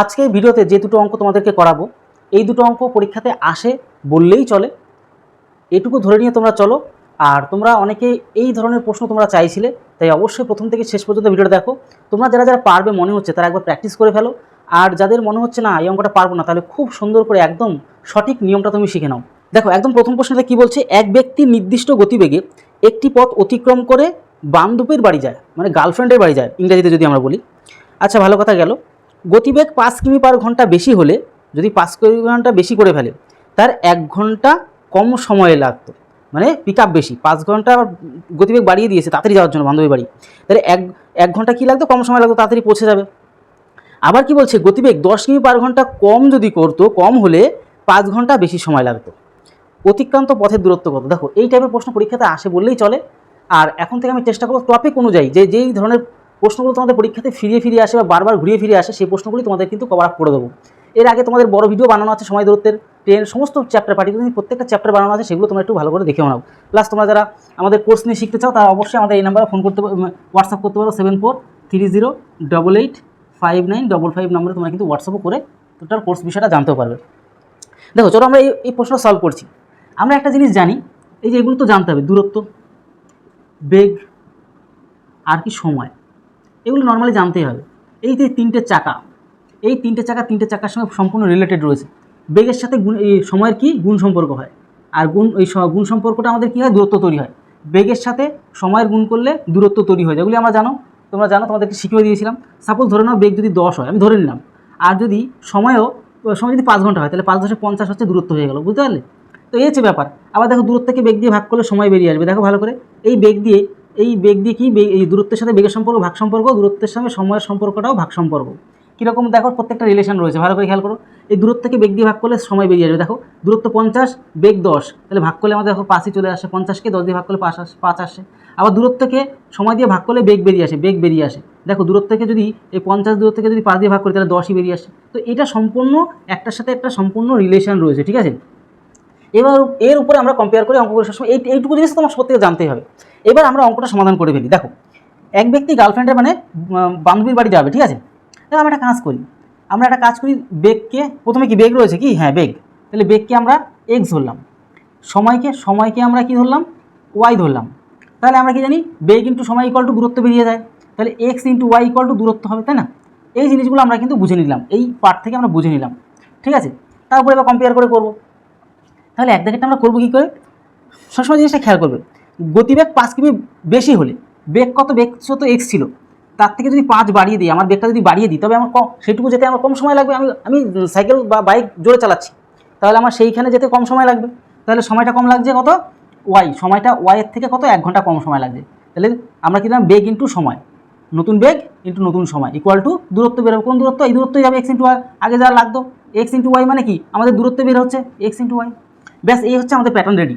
আজকে ভিডিওতে যে দুটো অঙ্ক তোমাদেরকে করাবো, এই দুটো অঙ্ক পরীক্ষাতে আসে বললেই চলে। এটুকু ধরে নিয়ে তোমরা চলো। আর তোমরা অনেকে এই ধরনের প্রশ্ন তোমরা চাইছিলে, তাই অবশ্যই প্রথম থেকে শেষ পর্যন্ত ভিডিওটা দেখো। তোমরা যারা যারা পারবে মনে হচ্ছে, তারা একবার প্র্যাকটিস করে ফেলো। আর যাদের মনে হচ্ছে না, এই অঙ্কটা পারব না, তাহলে খুব সুন্দর করে একদম সঠিক নিয়মটা তুমি শিখে নাও। দেখো, একদম প্রথম প্রশ্নটা কি বলছে? এক ব্যক্তি নির্দিষ্ট গতিবেগে একটি পথ অতিক্রম করে বান্ধবীর বাড়ি যায় মানে গার্লফ্রেন্ডের বাড়ি যায়, ইংরেজিতে যদি আমরা বলি। আচ্ছা ভালো কথা গেল। গতিবেগ পাঁচ কিমি পার ঘণ্টা বেশি হলে, যদি পাঁচ কিমি ঘণ্টা বেশি করে ফেলে, তার এক ঘণ্টা কম সময়ে লাগতো। মানে পিক আপ বেশি। পাঁচ ঘণ্টা গতিবেগ বাড়িয়ে দিয়েছে, তাড়াতাড়ি যাওয়ার জন্য বান্ধবী বাড়ি। তাহলে এক এক ঘণ্টা কী লাগতো? কম সময় লাগতো, তাড়াতাড়ি পৌঁছে যাবে। আবার কি বলছে? গতিবেগ দশ কিমি পার ঘণ্টা কম যদি করতো, কম হলে পাঁচ ঘণ্টা বেশি সময় লাগতো। অতিক্রান্ত পথের দূরত্ব কত? দেখো, এই টাইপের প্রশ্ন পরীক্ষাতে আসে বললেই চলে। আর এখন থেকে আমি চেষ্টা করব টপিক অনুযায়ী, যে, যেই ধরনের প্রশ্নগুলো তোমাদের পরীক্ষাতে ফিরিয়ে ফিরিয়ে আসে বা বারবার ঘুরিয়ে ফিরিয়ে আসে, সেই প্রশ্নগুলি তোমাদের কিন্তু কভার আপ করে দেবো। এর আগে তোমাদের বড় ভিডিও বানানো আছে, সময় দূরত্বের ট্রেন সমস্ত চ্যাপ্টার পার্টিকুলারলি প্রত্যেকটা চ্যাপ্টার বানানো আছে, সেগুলো তোমরা একটু ভালো করে দেখে নাও। প্লাস তোমরা যারা আমাদের কোর্স নিয়ে শিখতে চাও, তারা অবশ্যই আমাদের এই নাম্বারে ফোন করতে হোয়াটসঅ্যাপ করতে পারো seven four three zero double eight five nine double five নাম্বারে তোমরা কিন্তু হোয়াটসঅ্যাপও করে টোটাল কোর্স বিষয়টা জানতেও পারবে। দেখো, চলো আমরা এই প্রশ্ন সলভ করছি। আমরা একটা জিনিস জানি, এই যে এগুলো তো জানতে হবে, দূরত্ব, বেগ, আর কি সময়। এগুলো নর্মালি জানতেই হবে। এই যে তিনটে চাকা, এই তিনটে চাকা তিনটে চাকার সঙ্গে সম্পূর্ণ রিলেটেড রয়েছে। বেগের সাথে গুণ, এই সময়ের কি? গুণ সম্পর্ক হয়। আর গুণ, এই গুণ সম্পর্কটা আমাদের কী হয়? দূরত্ব তৈরি হয়। বেগের সাথে সময়ের গুণ করলে দূরত্ব তৈরি হয় যেগুলি আমরা জানো, তোমরা জানো, তোমাদেরকে শিখিয়ে দিয়েছিলাম। সাপোজ ধরে নাও বেগ যদি দশ হয়, আমি ধরে নিলাম। আর যদি সময়ও, সময় যদি পাঁচ ঘণ্টা হয়, তাহলে পাঁচ দশে পঞ্চাশ হচ্ছে দূরত্ব হয়ে গেল, বুঝতে পারলে? তো এই হচ্ছে ব্যাপার। আবার দেখো দূরত্বকে বেগ দিয়ে ভাগ করলে সময় বেরিয়ে আসবে। দেখো ভালো করে। এই বেগ দিয়ে এই বেগ দিয়ে কি এই দূরত্বের সাথে বেগের সম্পর্ক, ভাগ সম্পর্ক, দূরত্বের সঙ্গে সময়ের সম্পর্কটাও ভাগ সম্পর্ক। কীরকম দেখো প্রত্যেকটা রিলেশন রয়েছে, ভালো করে খেয়াল করো। এই দূরত্বকে বেগ দিয়ে ভাগ করলে সময় বেরিয়ে যাবে। দেখো, দূরত্ব পঞ্চাশ, বেগ দশ। তাহলে ভাগ করলে আমাদের দেখো পাঁচই চলে আসে পঞ্চাশকে দশ দিয়ে ভাগ করলে পাঁচ আসে পাঁচ আসে। আবার দূরত্বকে সময় দিয়ে ভাগ করলে বেগ বেরিয়ে আসে, বেগ বেরিয়ে আসে। দেখো, দূরত্বকে যদি এই পঞ্চাশ দূরত্বকে যদি পাঁচ দিয়ে ভাগ করি, তাহলে দশই বেরিয়ে আসে। তো এটা সম্পূর্ণ, একটার সাথে একটা সম্পূর্ণ রিলেশন রয়েছে, ঠিক আছে? এবার এর উপরে আমরা কম্পেয়ার করি অঙ্ক করে সবসময়। এই এইটুকু জিনিস তোমার সত্যি জানতেই হবে। এবার আমরা অঙ্কটা সমাধান করে ফেলি। দেখো, এক ব্যক্তি গার্লফ্রেন্ডের মানে বান্ধবীর বাড়ি যাবে, ঠিক আছে? তাহলে আমরা একটা কাজ করি। আমরা একটা কাজ করি, বেগকে, প্রথমে কি বেগ রয়েছে কি? হ্যাঁ বেগ। তাহলে বেগকে আমরা এক্স ধরলাম। সময়কে সময়কে আমরা কি ধরলাম? ওয়াই ধরলাম। তাহলে আমরা কি জানি? বেগ ইন্টু সময় ইকুয়াল টু দূরত্ব বেরিয়ে যায়। তাহলে X into Y equal to দূরত্ব হবে, তাই না? এই জিনিসগুলো আমরা কিন্তু বুঝে নিলাম। এই পার্ট থেকে আমরা বুঝে নিলাম। ঠিক আছে? তারপরে এবার কম্পেয়ার করে করব। তাহলে এক দেখেটা আমরা করব কী করে? সবসময় জিনিসটা খেয়াল করবে। গতিবেগ পাঁচ কিমি বেশি হলে, বেগ কত? বেগ তো এক্স ছিল। তার থেকে যদি পাঁচ বাড়িয়ে দিই, আমার বেগটা যদি বাড়িয়ে দিই, তবে আমার কম সেটুকু যেতে আমার কম সময় লাগবে। আমি আমি সাইকেল বা বাইক জোরে চালাচ্ছি। তাহলে আমার সেইখানে যেতে কম সময় লাগবে। তাহলে সময়টা কম লাগছে কত? ওয়াই সময়টা ওয়াইয়ের থেকে কত? এক ঘণ্টা কম সময় লাগছে তাহলে আমরা কি দিলাম? বেগ ইন্টু সময়। নতুন বেগ ইন্টু নতুন সময়। ইকুয়াল টু দূরত্ব বেরোবে কোন দূরত্ব? এই দূরত্বই যাবে এক্স ইন্টু ওয়াই আগে যা লাগতো। এক্স ইন্টু ওয়াই মানে কি? আমাদের দূরত্ব বের হচ্ছে এক্স ইন্টু ওয়াই ব্যাস, এই হচ্ছে আমাদের প্যাটার্ন রেডি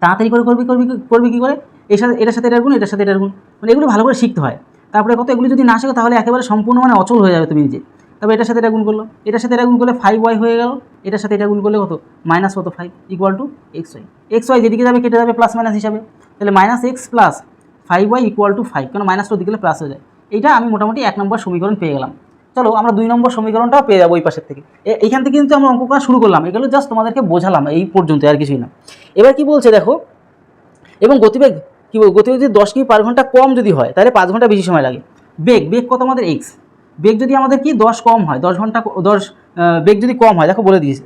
তাড়াতাড়ি করে করবি করবি করবি কী করে? এর সাথে, এটার সাথে এটার গুণ, এটার সাথে এটার গুণ। মানে এগুলো ভালো করে শিখতে হয়। তারপরে কত এগুলি যদি না শেখো, তাহলে একেবারে সম্পূর্ণ মানে অচল হয়ে যাবে তুমি নিজে। তবে এটার সাথে এটা গুণ করল। এটার সাথে এটা গুণ করলে ফাইভ ওয়াই হয়ে গেল। এটার সাথে এটা গুণ করলে কত? মাইনাস কত? Five equal to X Y X Y যেদিকে যাবে, কেটে যাবে প্লাস মাইনাস হিসাবে। তাহলে minus X plus five Y equal to five কারণ মাইনাস দিকে প্লাস হয়ে যায়। এইটা আমি মোটামুটি এক নম্বর সমীকরণ পেয়ে গেলাম। চলো আমরা দুই নম্বর সমীকরণটাও পেয়ে যাব ওই পাশের থেকে। এইখান থেকে কিন্তু আমরা অঙ্ক করা শুরু করলাম। এগুলো জাস্ট তোমাদেরকে বোঝালাম, এই পর্যন্ত আর কিছুই না। এবার কি বলছে দেখো, এবং গতিবেগ কী গতিবেগ যদি দশ কিমি পার ঘণ্টা কম যদি হয়, তাহলে পাঁচ ঘণ্টা বেশি সময় লাগে। বেগ বেগ কত আমাদের এক্স বেগ যদি আমাদের কি দশ কম হয়, দশ ঘণ্টা দশ বেগ যদি কম হয়, দেখো বলে দিয়েছে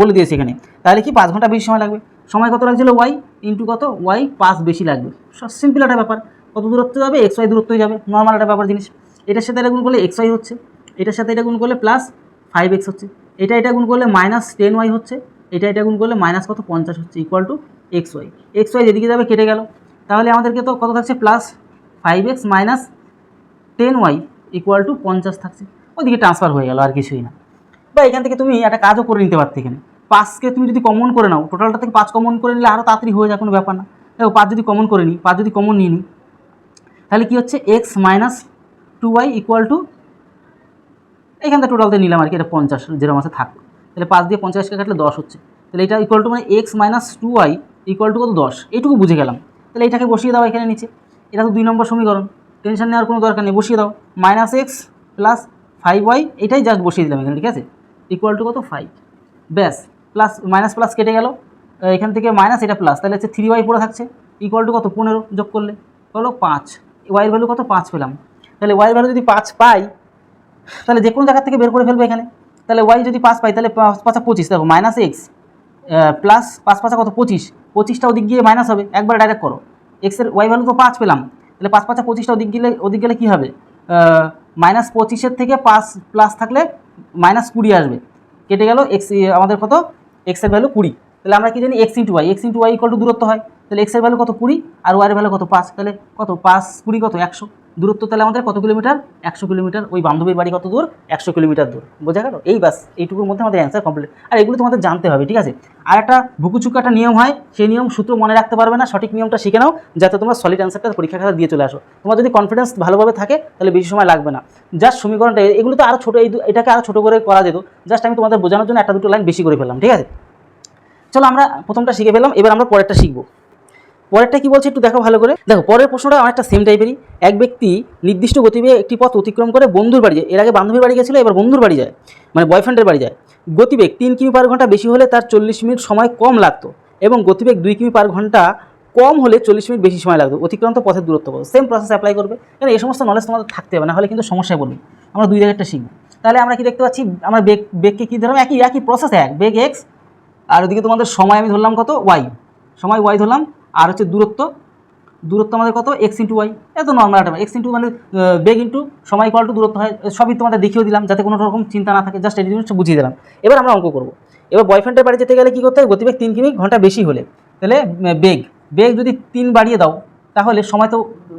বলে দিয়েছে এখানে, তাহলে কি পাঁচ ঘণ্টা বেশি সময় লাগবে? সময় কত লাগছিল? ওয়াই ইন্টু কত? ওয়াই পাঁচ বেশি লাগবে। সব সিম্পল একটা ব্যাপার। কত দূরত্ব যাবে? এক্স ওয়াই দূরত্বই যাবে। নর্মাল একটা ব্যাপার জিনিস। এটার সাথে এটা গুণ করলে এক্স ওয়াই হচ্ছে। এটার সাথে এটা গুণ করলে প্লাস ফাইভ এক্স হচ্ছে। এটা এটা গুণ করলে মাইনাস টেন ওয়াই হচ্ছে। এটা এটা গুণ করলে মাইনাস কত? পঞ্চাশ হচ্ছে equal to X Y X Y যেদিকে যাবে কেটে গেল। তাহলে আমাদেরকে তো কত থাকছে? Plus five X minus ten Y equal to পঞ্চাশ থাকছে। ওইদিকে ট্রান্সফার হয়ে গেল, আর কিছুই না। বা এখান থেকে তুমি একটা কাজও করে নিতে পারতে এখানে। পাঁচকে তুমি যদি কমন করে নাও টোটালটা থেকে পাঁচ কমন করে নিলে আরও তাড়াতাড়ি হয়ে যায় কোনো ব্যাপার না। দেখো, পাঁচ যদি কমন করে নিই পাঁচ যদি কমন নিয়ে নিই তাহলে কী হচ্ছে? X minus two Y equal to এখান থেকে টোটালতে নিলাম আর কি, এটা পঞ্চাশ যেরকম আছে থাক। তাহলে পাঁচ দিয়ে পঞ্চাশকে কাটলে দশ হচ্ছে। তাহলে এটা ইকুয়াল টু মানে X minus two Y equal to কত? দশ। এইটুকু বুঝে গেলাম। তাহলে এটাকে বসিয়ে দাও এখানে নিচে। এটা তো দুই নম্বর সমীকরণ। টেনশন নেওয়ার কোনো দরকার নেই, বসিয়ে দাও। Minus X plus five Y এটাই জাস্ট বসিয়ে দিলাম এখানে, ঠিক আছে? ইকুয়াল টু কত? ফাইভ ব্যাস প্লাস মাইনাস প্লাস কেটে গেল। এখান থেকে মাইনাস এটা প্লাস তাহলে হচ্ছে থ্রি ওয়াই পড়ে থাকছে। ইকুয়াল টু কত? পনেরো যোগ করলে হলো পাঁচ। ওয়াইয়ের ভ্যালু কত? পাঁচ পেলাম। তাহলে ওয়াইয়ের ভ্যালু যদি পাঁচ পাই তাহলে যে কোনো জায়গা থেকে বের করে ফেলবে এখানে? তাহলে ওয়াই যদি পাঁচ পাই, তাহলে পাঁচ পাঁচা পঁচিশ, দেখো মাইনাস এক্স প্লাস পাঁচ পাঁচা কত? পঁচিশ। পঁচিশটা ওদিক গিয়ে মাইনাস হবে। একবার ডাইরেক্ট করো। এক্সের ওয়াই ভ্যালু তো পাঁচ পেলাম। তাহলে পাঁচ পাঁচা পঁচিশটা ওদিক গেলে ওদিক গেলে কী হবে? মাইনাস পঁচিশের থেকে পাঁচ প্লাস থাকলে মাইনাস কুড়ি আসবে। কেটে গেল এক্স আমাদের কত? এক্সের ভ্যালু কুড়ি। তাহলে আমরা কি জানি? X into Y X into Y equal to দূরত্ব হয়। তাহলে এক্সের ভ্যালু কত? কুড়ি। আর ওয়াইয়ের ভ্যালু কত? পাঁচ। তাহলে কত? পাঁচ, কুড়ি কত? একশো। দূরত্ব তাহলে আমাদের কত কিলোমিটার? একশো কিলোমিটার। ওই বান্ধবীর বাড়ি কত দূর? একশো কিলোমিটার দূর। বোঝা গেল? এই বাস এইটুকুর মধ্যে আমাদের অ্যান্সার কমপ্লিট আর এগুলো তোমাদের জানতে হবে, ঠিক আছে? আর একটা ভুকুচুকু একটা নিয়ম হয়, সেই নিয়ম সূত্র মনে রাখতে পারবে না, সঠিক নিয়মটা শিখে নাও, যাতে তোমরা সলিড অ্যান্সারটা পরীক্ষা খাতা দিয়ে চলে আসো। তোমার যদি কনফিডেন্স ভালোভাবে থাকে, তাহলে বেশি সময় লাগবে না। জাস্ট সমীকরণটা, এগুলো তো আরও ছোটো, এই এটাকে আরও ছোটো করে করা যেত। জাস্ট আমি তোমাদের বোঝানোর জন্য একটা দুটো লাইন বেশি করে ফেললাম, ঠিক আছে? চলো আমরা প্রথমটা শিখে ফেললাম, এবার আমরা পরেরটা শিখব। পরেরটা কি বলছে একটু দেখো ভালো করে। দেখো, পরের প্রশ্নটা অনেকটা সেম টাইপেরই এক ব্যক্তি নির্দিষ্ট গতিবেগে একটি পথ অতিক্রম করে বন্ধুর বাড়ি যায়। এর আগে বান্ধবীর বাড়ি গেছিল, এবার বন্ধুর বাড়ি যায়। মানে বয়ফ্রেন্ডের বাড়ি যায়। গতিবেগ তিন কিমি পার ঘণ্টা বেশি হলে তার চল্লিশ মিনিট সময় কম লাগতো এবং গতিবেগ দুই কিমি পার ঘণ্টা কম হলে চল্লিশ মিনিট বেশি সময় লাগতো। অতিক্রান্ত পথের দূরত্ব কত সেম প্রসেস অ্যাপ্লাই করবে। কারণ এই সমস্ত নলেজ তোমাদের থাকতে হবে, না হলে কিন্তু সমস্যায় পড়বে। আমরা দুই জায়গাটা শিখব। তাহলে আমরা কি দেখতে পাচ্ছি? আমরা বেগ, বেগকে কী ধরলাম? একই একই প্রসেস এক। বেগ এক্স আর ওদিকে তোমাদের সময় আমি ধরলাম কত? ওয়াই সময় ওয়াই ধরলাম। আর হচ্ছে দূরত্ব। দূরত্ব আমাদের কত? এক্স ইন্টু ওয়াই এত নর্মাল একটা এক্স ইন্টু মানে বেগ ইন্টু সময় ইকুয়াল টু দূরত্ব হয়। সবই তোমাদের দেখিয়ে দিলাম, যাতে কোনো রকম চিন্তা না থাকে। জাস্ট এই জিনিসটা বুঝিয়ে দিলাম। এবার আমরা অঙ্ক করব। এবার বয়ফ্রেন্ডের বাড়ি যেতে গেলে কী করতে হবে গতিবেগ তিন কিমি ঘণ্টা বেশি হলে। তাহলে বেগ বেগ যদি তিন বাড়িয়ে দাও, তাহলে সময় তো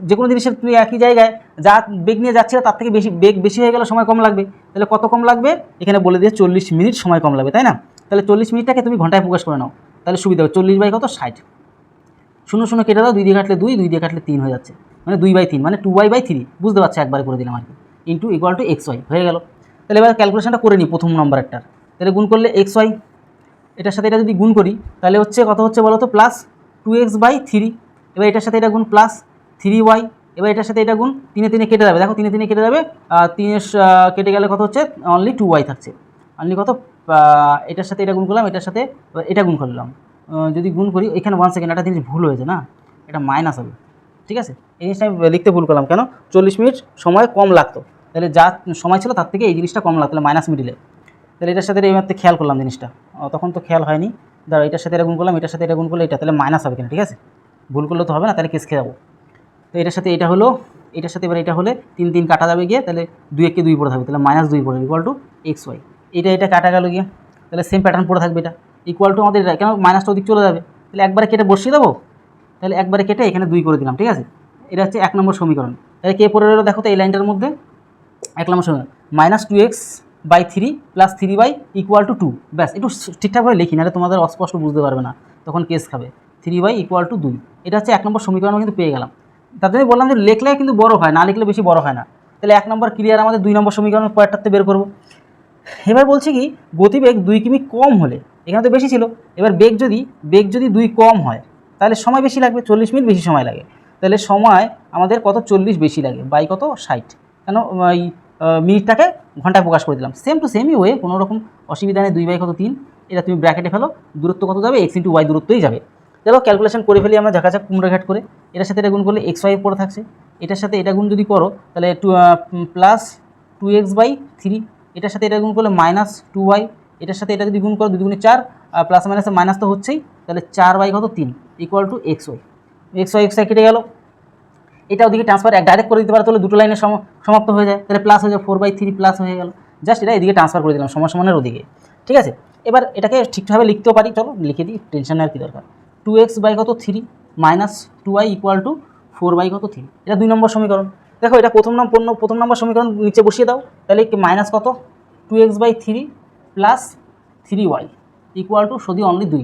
যে কোনো জিনিসের তুমি একই জায়গায় যা বেগ নিয়ে যাচ্ছিলে, তার থেকে বেশি বেগ বেশি হয়ে গেলে সময় কম লাগবে। তাহলে কত কম লাগবে? এখানে বলে দিয়ে চল্লিশ মিনিট সময় কম লাগবে, তাই না? তাহলে চল্লিশ মিনিটটাকে তুমি ঘন্টায় প্রকাশ করে নাও। তাহলে সুবিধা হবে। চল্লিশ বাই কত? ষাট। শূন্য শূন্য কেটে দাও, দুই দিয়ে কাটলে দুই দুই দিয়ে কাটলে তিন হয়ে যাচ্ছে। মানে দুই বাই তিন মানে টু ওয়াই বাই থ্রি বুঝতে পারছি? একবার করে দিলাম আর কি। Into equal to X Y হয়ে গেল। তাহলে এবার ক্যালকুলেশনটা করে নিই প্রথম নম্বর নম্বরেরটার তাহলে গুণ করলে এক্স ওয়াই এটার সাথে এটা যদি গুণ করি, তাহলে হচ্ছে কত হচ্ছে বলো তো? Plus two X by three এবার এটার সাথে এটা গুণ প্লাস থ্রি ওয়াই এবার এটার সাথে এটা গুণ তিনে তিনে কেটে যাবে। দেখো তিনে তিনে কেটে যাবে, আর তিনে কেটে গেলে কত হচ্ছে? অনলি টু ওয়াই থাকছে। অনলি কত? এটার সাথে এটা গুণ করলাম, এটার সাথে এটা গুণ করলাম। যদি গুণ করি, এখানে ওয়ান সেকেন্ড একটা জিনিস ভুল হয়েছে না? এটা মাইনাস হবে, ঠিক আছে? এই জিনিসটা আমি লিখতে ভুল করলাম কেন? চল্লিশ মিনিট সময় কম লাগতো। তাহলে যা সময় ছিল তার থেকে এই জিনিসটা কম লাগতো মাইনাস মিডিলে তাহলে এটার সাথে এই মাত্র খেয়াল করলাম জিনিসটা। তখন তো খেয়াল হয়নি। দাঁড়া এটার সাথে এটা গুণ করলাম, এটার সাথে এটা গুণ করলে এটা, তাহলে মাইনাস হবে কিনা, ঠিক আছে? ভুল করলে তো হবে না, তাহলে কেস খেয়ে যাব। তো এটার সাথে এটা হলো, এটার সাথে এবার এটা হলে তিন তিন কাটা যাবে গিয়ে, তাহলে দুই একে দুই পড়ে থাকবে, তাহলে মাইনাস দুই পড়ে ইকুয়াল টু এক্স ওয়াই এটা এটা কাটা গেল গিয়ে, তাহলে সেম প্যাটার্ন পড়ে থাকবে এটা। ইকুয়াল টু আমাদের কেন মাইনাসটা ওদিক চলে যাবে? তাহলে একবারে কেটে বসিয়ে দেবো? তাহলে একবারে কেটে এখানে দুই করে দিলাম, ঠিক আছে? এটা হচ্ছে এক নম্বর সমীকরণ। তাহলে কে পড়ে রইল দেখো তো এই লাইনটার মধ্যে? এক নম্বর সমীকরণ। Minus two X by three plus three by equal to two ব্যাস, একটু ঠিকঠাকভাবে লিখি, নাহলে তোমাদের অস্পষ্ট বুঝতে পারবে না। তখন কেস খাবে। থ্রি বাই ইকুয়াল টু দুই। এটা হচ্ছে এক নম্বর সমীকরণ কিন্তু পেয়ে গেলাম। তার জন্য বললাম যে লিখলে কিন্তু বড় হয়, না লিখলে বেশি বড় হয় না। তাহলে এক নম্বর ক্লিয়ার আমাদের দুই নম্বর সমীকরণ পরেরটাতে বের করব। এবার বলছি কি, গতিবেগ দুই কিমি কম হলে এখানে তো বেশি ছিল। এবার বেগ যদি বেগ যদি দুই কম হয়, তাহলে সময় বেশি লাগবে, চল্লিশ মিনিট বেশি সময় লাগে। তাহলে সময় আমাদের কত? চল্লিশ বেশি লাগে, বাই কত? ষাট। কেন? ওই মিনিটটাকে ঘন্টায় প্রকাশ করে দিলাম। সেম টু সেমই ওয়ে, কোনো রকম অসুবিধা নেই, দুই বাই কত? তিন। এটা তুমি ব্র্যাকেটে ফেলো, দূরত্ব কত যাবে? এক্স ইন্টু ওয়াই দূরত্বই যাবে। চলো ক্যালকুলেশন করে ফেলি আমরা দেখা যাক কুমড়ো ঘাট করে। এটার সাথে এটা গুণ করলে এক্স ওয়াই পড়ে থাকছে। এটার সাথে এটা গুণ যদি করো, তাহলে two plus two X by three এটার সাথে এটা গুণ করলে মাইনাস টু ওয়াই এটার সাথে এটা যদি গুণ করো, দুই দুগুণে চার প্লাস মাইনাসে মাইনাস তো হচ্ছেই, তাহলে চার বাই কত? তিন equal to X Y X Y X Y কেটে গেল। এটা ওদিকে ট্রান্সফার এক ডাইরেক্ট করে দিতে পারে, তাহলে দুটো লাইনে সম- সমাপ্ত হয়ে যায়। তাহলে প্লাস হয়ে যায় ফোর বাই থ্রি প্লাস হয়ে গেল। জাস্ট এটা এদিকে ট্রান্সফার করে দিলাম, সমান সমানের ওদিকে। ঠিক আছে? এবার এটাকে ঠিকঠাকভাবে লিখতেও পারি। চলো, লিখে দিই টেনশন আর কি দরকার? টু এক্স বাই কত? Three minus two I equal to four by কত? থ্রি এটা দুই নম্বর সমীকরণ। দেখো, এটা প্রথম নম্বর প্রথম নম্বর সমীকরণ নিচে বসিয়ে দাও। তাহলে মাইনাস কত? Two X by three plus three Y equal to সদি only দুই।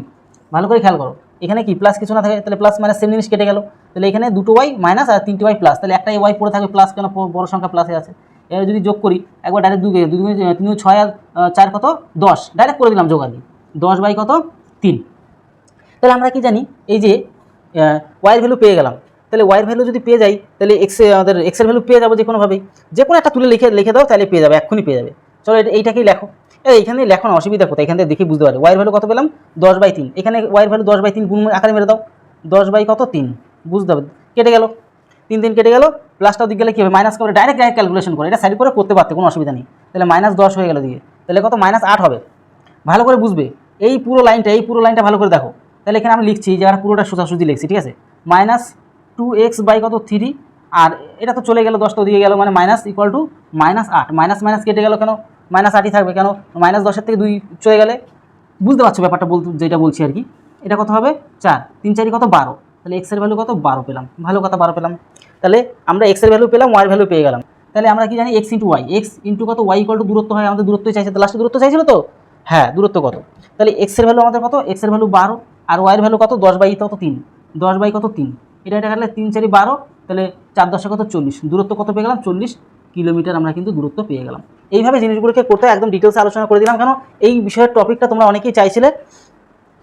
ভালো করে খেয়াল করো। এখানে কি প্লাস কিছু না থাকে, তাহলে প্লাস মাইনাস সেম জিনিস কেটে গেল। তাহলে এখানে দুটো ওয়াই মাইনাস আর তিনটে ওয়াই প্লাস তাহলে একটাই ওয়াই পড়ে থাকবে প্লাস কেন? বড় সংখ্যা প্লাসে আছে। এবার যদি যোগ করি, একবার ডাইরেক্ট দুই দুই তিন ছয় আর চার কত? দশ। ডাইরেক্ট করে দিলাম যোগ দশ বাই কত? তিন। তাহলে আমরা কি জানি? এই যে ওয়াইয়ের ভ্যালু পেয়ে গেলাম। তাহলে ওয়াইয়ের ভ্যালু যদি পেয়ে যাই, তাহলে এক্স আমাদের এক্সের ভ্যালু পেয়ে যাব যে কোনোভাবেই যে কোনো একটা তুলে লিখে লিখে দাও, তাহলে পেয়ে যাবে, এক্ষুনি পেয়ে যাবে। চলো এইটাকেই লেখো। এইখানে লেখো না, অসুবিধা কোথায়? এখান দেখে বুঝতে পারে ওয়াইয়ের ভ্যালু কত পেলাম? দশ বাই তিন। এখানে ওয়াইয়ের ভ্যালু দশ বাই তিন গুণ আকারে মেরে দাও। দশ বাই কত? তিন। বুঝতে হবে কেটে গেল। তিন তিন কেটে গেল। প্লাসটাও দিকে গেলে কী হবে? মাইনাস করে ডাইরেক্ট ডাইরেক্ট ক্যালকুলেশন করে। এটা সাইড করে করতে পারতে, কোনো অসুবিধা নেই। তাহলে মাইনাস দশ হয়ে গেল দিকে তাহলে কত? মাইনাস আট হবে। ভালো করে বুঝবে। এই পুরো লাইনটা এই পুরো লাইনটা ভালো করে দেখো। তাহলে এখানে আমি লিখছি যে আর পুরোটা সোজাসুজি লিখছি, ঠিক আছে? মাইনাস টু এক্স বাই কত? থ্রি আর এটা তো চলে গেল, দশটা দিকে গেল মানে মাইনাস ইকুয়াল টু মাইনাস আট। মাইনাস মাইনাস কেটে গেল কেন? মাইনাস আটই থাকবে কেন? মাইনাস দশের থেকে দুই চলে গেলে বুঝতে পারছ ব্যাপারটা বলতে যেটা বলছি আর কি। এটা কত হবে? চার। তিন চারি কত? বারো। তাহলে এক্সের ভ্যালু কত? বারো পেলাম। ভালো কথা, বারো পেলাম। তাহলে আমরা এক্সের ভ্যালু পেলাম ওয়াইয়ের ভ্যালু পেয়ে গেলাম। তাহলে আমরা কি জানি? X into Y X into কত? ওয়াই ইকুয়াল টু দূরত্ব হয়, আমাদের দূরত্বই চাইছে। লাস্টে দূরত্ব চাইছিল তো? হ্যাঁ দূরত্ব কত? তাহলে এক্সের ভ্যালু আমাদের কত? এক্সের ভ্যালু বারো। আর ওয়াইয়ের ভ্যালু কত? দশ বাই কত? তিন। দশ বাই কত? তিন। এটা এটা কাটলে তিন চারি বারো। তাহলে চার দশে কত? চল্লিশ। দূরত্ব কত পেয়ে গেলাম? চল্লিশ। কিলোমিটার আমরা কিন্তু দূরত্ব পেয়ে গেলাম। এইভাবে জিনিসগুলোকে করতে একদম ডিটেলসে আলোচনা করে দিলাম, কেন এই বিষয়ের টপিকটা তোমরা অনেকেই চাইছিলে।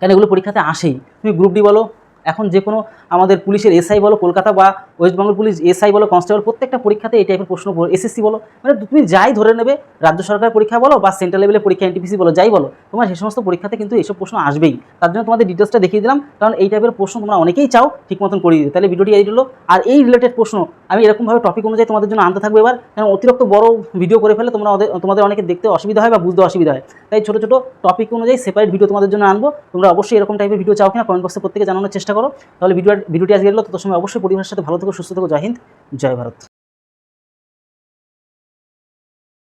কেন এগুলো পরীক্ষাতে আসেই? তুমি গ্রুপ ডি বলো এখন যে কোনো আমাদের পুলিশের এসআই বলো কলকাতা বা ওয়েস্ট বেঙ্গল পুলিশ এসআই বলো কনস্টেবল, প্রত্যেকটা পরীক্ষাতে এই টাইপের প্রশ্ন এসএসসি বলো মানে তুমি যাই ধরে নেবে, রাজ্য সরকারের পরীক্ষা বলো বা সেন্ট্রাল লেভেলের পরীক্ষা এনটিপিসি বলো, যাই বলো, তোমার সেই সমস্ত পরীক্ষাতে কিন্তু এইসব প্রশ্ন আসবেই। তার জন্য তোমাদের ডিটেলসটা দেখিয়ে দিলাম, কারণ এই টাইপের প্রশ্ন তোমরা অনেকেই চাও ঠিক মতন করিয়ে দিতে। তাহলে ভিডিওটি এই হলো। আর এই রিলেটেড প্রশ্ন, আমি এরকমভাবে টপিক অনুযায়ী তোমাদের জন্য আনতে থাকব এবার, কারণ অতিরিক্ত বড় ভিডিও করে ফেলে তোমরা তোমাদের অনেকে দেখতে অসুবিধা হয় বা বুঝতে অসুবিধা হয়। তাই ছোটো ছোটো টপিক অনুযায়ী সেপারেট ভিডিও তোমাদের জন্য আনব। তোমরা অবশ্যই এরকম টাইপের ভিডিও চাও কিনা কমেন্ট বক্সে প্রত্যেকে জানানোর চেষ্টা করো। তাহলে ভিডিও ভিডিওটি আজকে এলো তত সময় অবশ্যই পরিবারের সাথে ভালো থেকো, সুস্থ থেকো। জয় হিন্দ, জয় ভারত।